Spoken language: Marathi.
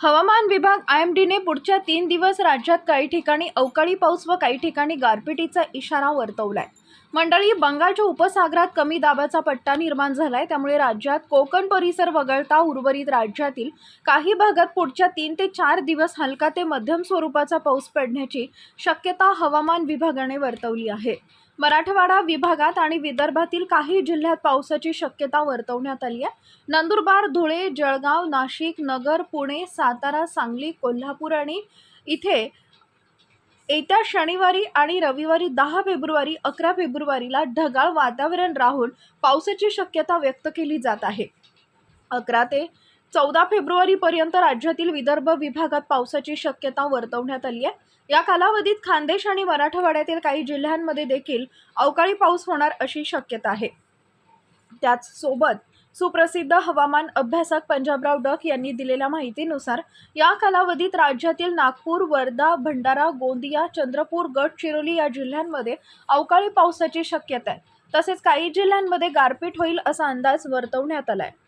हवामान विभाग आय एम डीने पुढच्या तीन दिवस राज्यात काही ठिकाणी अवकाळी पाऊस व काही ठिकाणी गारपिटीचा इशारा वर्तवला आहे मंडळी बंगालच्या उपसागरात कमी दाबाचा पट्टा निर्माण झालाय. त्यामुळे राज्यात कोकण परिसर वगळता उर्वरित राज्यातील काही भागात पुढच्या तीन ते चार दिवस हलका ते मध्यम स्वरूपाचा पाऊस पडण्याची शक्यता हवामान विभागाने वर्तवली आहे. मराठवाडा विभागात आणि विदर्भातील काही जिल्ह्यात पावसाची शक्यता वर्तवण्यात आली आहे. नंदुरबार धुळे जळगाव नाशिक नगर पुणे सातारा सांगली कोल्हापूर आणि इथे येत्या शनिवारी आणि रविवारी दहा फेब्रुवारी अकरा फेब्रुवारीला ढगाळ वातावरण राहून पावसाची शक्यता व्यक्त केली जात आहे. अकरा ते चौदा फेब्रुवारीपर्यंत राज्यातील विदर्भ विभागात पावसाची शक्यता वर्तवण्यात आली आहे. या कालावधीत खानदेश आणि मराठवाड्यातील काही जिल्ह्यांमध्ये देखील अवकाळी पाऊस होणार अशी शक्यता आहे. त्याचसोबत सुप्रसिद्ध हवामान अभ्यासक पंजाबराव डक यांनी दिलेल्या माहितीनुसार या कालावधीत राज्यातील नागपूर वर्धा भंडारा गोंदिया चंद्रपूर गडचिरोली या जिल्ह्यांमध्ये अवकाळी पावसाची शक्यता आहे. तसेच काही जिल्ह्यांमध्ये गारपीट होईल असा अंदाज वर्तवण्यात आला आहे